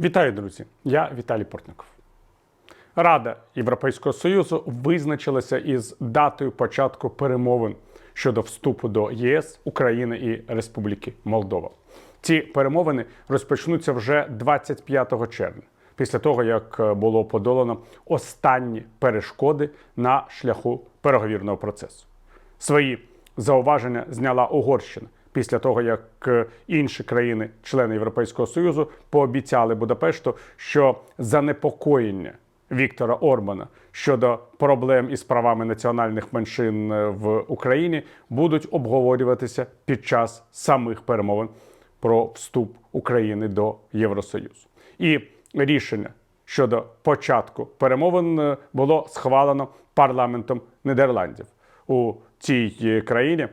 Вітаю, друзі! Я Віталій Портников. Рада Європейського Союзу визначилася із датою початку перемовин щодо вступу до ЄС України і Республіки Молдова. Ці перемовини розпочнуться вже 25 червня, після того як було подолано останні перешкоди на шляху переговірного процесу. Свої зауваження зняла Угорщина після того, як е, інші країни-члени Європейського Союзу пообіцяли Будапешту, що занепокоєння Віктора Орбана щодо проблем із правами національних меншин е, в Україні будуть обговорюватися під час самих перемовин про вступ України до Євросоюзу. І рішення щодо початку перемовин е, було схвалено парламентом Нідерландів у цій країні.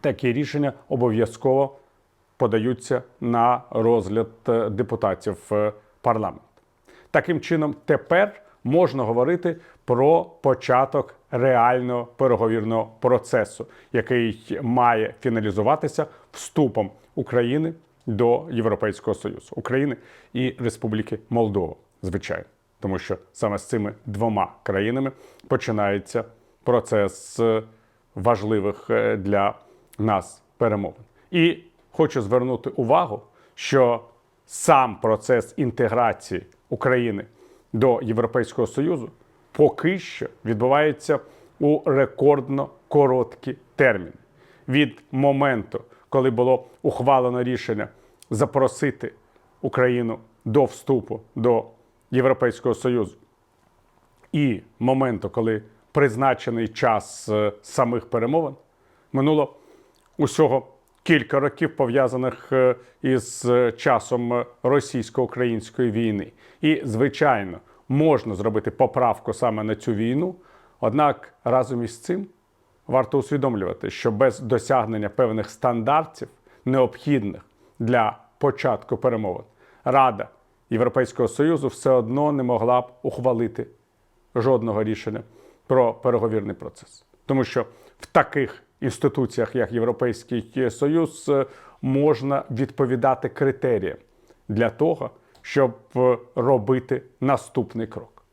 Такі рішення обов'язково подаються на розгляд е, депутатів е, парламенту. Таким чином, тепер можна говорити про початок реального переговірного процесу, який має фіналізуватися вступом України до Європейського Союзу, України і Республіки Молдова, звичайно, тому що саме з цими двома країнами починається процес е, важливих для нас перемовин. І хочу звернути увагу, що сам процес інтеграції України до Європейського Союзу поки що відбувається у рекордно короткі терміни. Від моменту, коли було ухвалено рішення запросити Україну до вступу до Європейського Союзу, і моменту, коли призначений час е, самих перемовин, минуло усього кілька років пов'язаних е, із е, часом е, російсько-української війни. І, звичайно, можна зробити поправку саме на цю війну. Однак разом із цим варто усвідомлювати, що без досягнення певних стандартів, необхідних для початку перемовин, Рада Європейського Союзу все одно не могла б ухвалити жодного рішення про переговірний процес, тому що в таких інституціях, як Європейський Союз, е, можна відповідати критеріям для того, щоб е, робити наступний крок.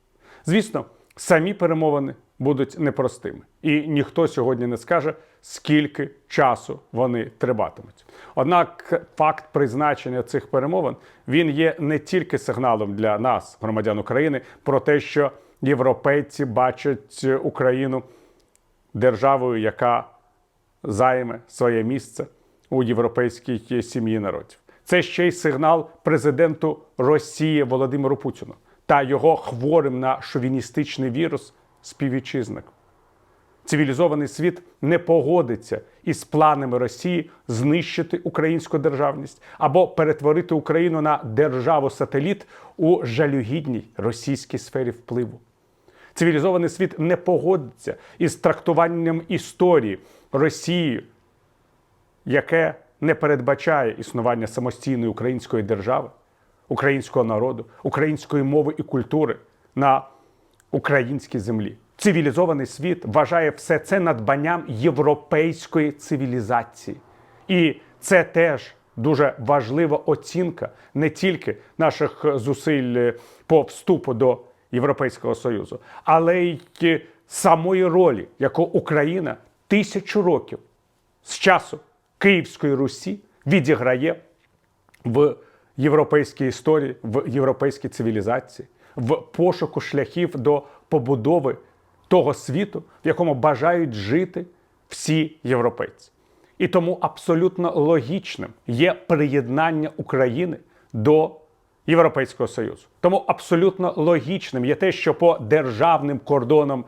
Звісно, самі перемовини будуть непростими, і ніхто сьогодні не скаже, скільки часу вони триватимуть. Однак факт призначення цих перемовин він є не тільки сигналом для нас, громадян України, про те, що європейці бачать Україну державою, яка займе своє місце у європейській сім'ї народів. Це ще й сигнал президенту Росії Володимиру Путіну та його хворим на шовіністичний вірус співвітчизникам. Цивілізований світ не погодиться із планами Росії знищити українську державність або перетворити Україну на державу-сателіт у жалюгідній російській сфері впливу. Цивілізований світ не погодиться із трактуванням історії Росії, яке не передбачає існування самостійної української держави, українського народу, української мови і культури на українській землі. Цивілізований світ вважає все це надбанням європейської цивілізації. І це теж дуже важлива оцінка не тільки наших зусиль по вступу до Європейського Союзу, але й самої ролі, яку Україна тисячу років з часу Київської Русі відіграє в європейській історії, в європейській цивілізації, в пошуку шляхів до побудови того світу, в якому бажають жити всі європейці. І тому абсолютно логічним є приєднання України до Європейського Союзу. Тому абсолютно логічним є те, що по державним кордонам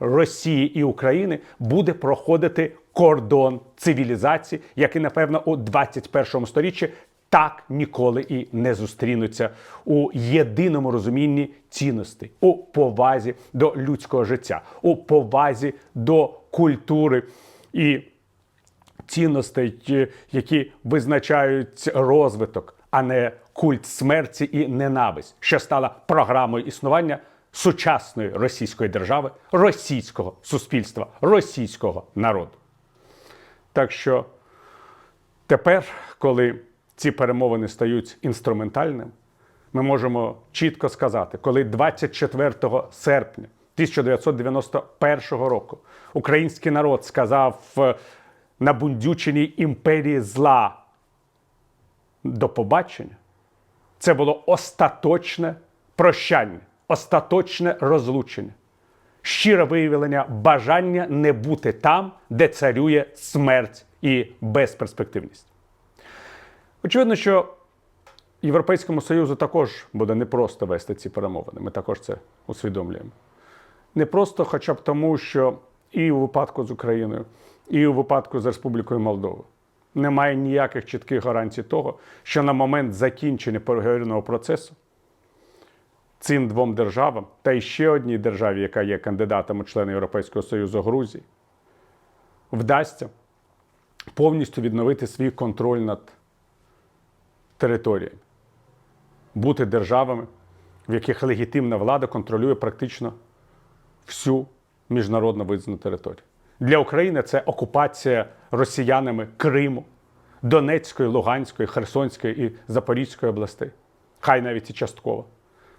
Росії і України буде проходити кордон цивілізації, який, напевно, у 21 сторіччі так ніколи і не зустрінуться. У єдиному розумінні цінностей, у повазі до людського життя, у повазі до культури і цінностей, які визначають розвиток, а не культ смерті і ненависть, що стала програмою існування сучасної російської держави, російського суспільства, російського народу. Так що тепер, коли ці перемовини стають інструментальними, ми можемо чітко сказати, коли 24 серпня 1991 року український народ сказав е, набундюченій імперії зла до побачення, це було остаточне прощання, остаточне розлучення, щире виявлення бажання не бути там, де царює смерть і безперспективність. Очевидно, що Європейському Союзу також буде непросто вести ці перемовини. Ми також це усвідомлюємо. Не просто хоча б тому, що і у випадку з Україною, і у випадку з Республікою Молдова немає ніяких чітких гарантій того, що на момент закінчення переговорного процесу цим двом державам та і ще одній державі, яка є кандидатом у члени Європейського Союзу Грузії, вдасться повністю відновити свій контроль над територіями, бути державами, в яких легітимна влада контролює практично всю міжнародно визнану територію. Для України це окупація росіянами Криму, Донецької, Луганської, Херсонської і Запорізької областей, хай навіть і частково.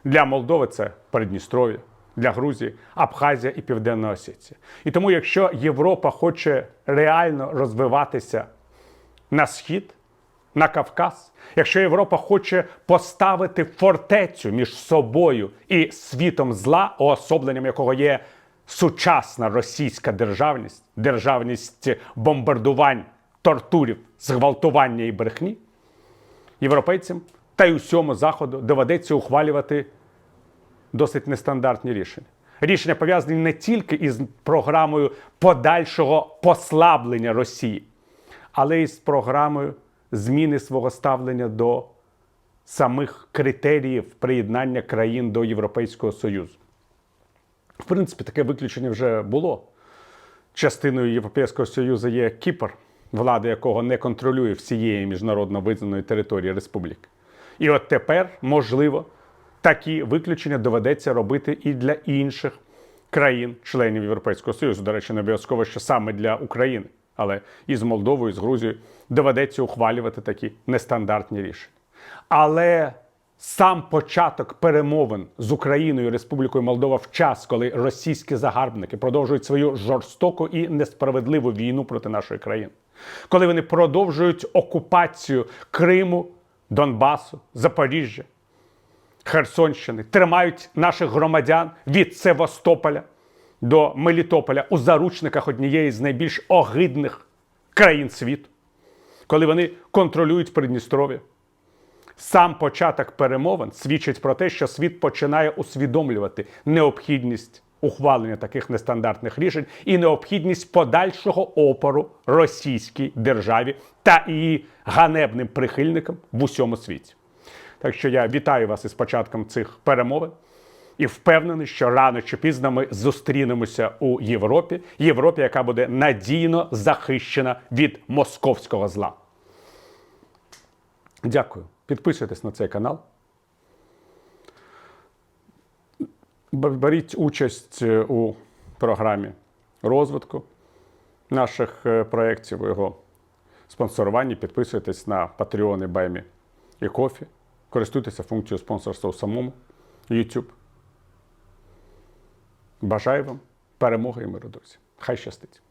Для Молдови це Придністров'я, для Грузії Абхазія і Південна Осетія. І тому, якщо Європа хоче реально розвиватися на схід, на Кавказ, якщо Європа хоче поставити фортецю між собою і світом зла, уособленням якого є сучасна російська державність, державність бомбардувань, тортурів, зґвалтування і брехні, європейцям та й усьому заходу доведеться ухвалювати досить нестандартні рішення. Рішення пов'язані не тільки із програмою подальшого послаблення Росії, але й з програмою зміни свого ставлення до самих критеріїв приєднання країн до Європейського Союзу. В принципі, таке виключення вже було. Частиною Європейського Союзу є Кіпр, влада якого не контролює всієї міжнародно визнаної території республіки. І от тепер, можливо, такі виключення доведеться робити і для інших країн-членів Європейського Союзу. До речі, не обов'язково, що саме для України, але і з Молдовою, і з Грузією доведеться ухвалювати такі нестандартні рішення. Але сам початок перемовин з Україною і Республікою Молдова в час, коли російські загарбники продовжують свою жорстоку і несправедливу війну проти нашої країни, коли вони продовжують окупацію Криму, Донбасу, Запоріжжя, Херсонщини, тримають наших громадян від Севастополя до Мелітополя у заручниках однієї з найбільш огидних країн світу, коли вони контролюють Придністров'я. Сам початок перемовин свідчить про те, що світ починає усвідомлювати необхідність ухвалення таких нестандартних рішень і необхідність подальшого опору російській державі та її ганебним прихильникам в усьому світі. Так що я вітаю вас із початком цих перемовин і впевнений, що рано чи пізно ми зустрінемося у Європі, Європі, яка буде надійно захищена від московського зла. Дякую. Підписуйтесь на цей канал. Б- Беріть участь е, у програмі розвитку наших е, проєктів, у його спонсоруванні. Підписуйтесь на Patreon, Баймі і Кофі. Користуйтеся функцією спонсорства у самому YouTube. Бажаю вам перемоги і миру, друзі. Хай щастить!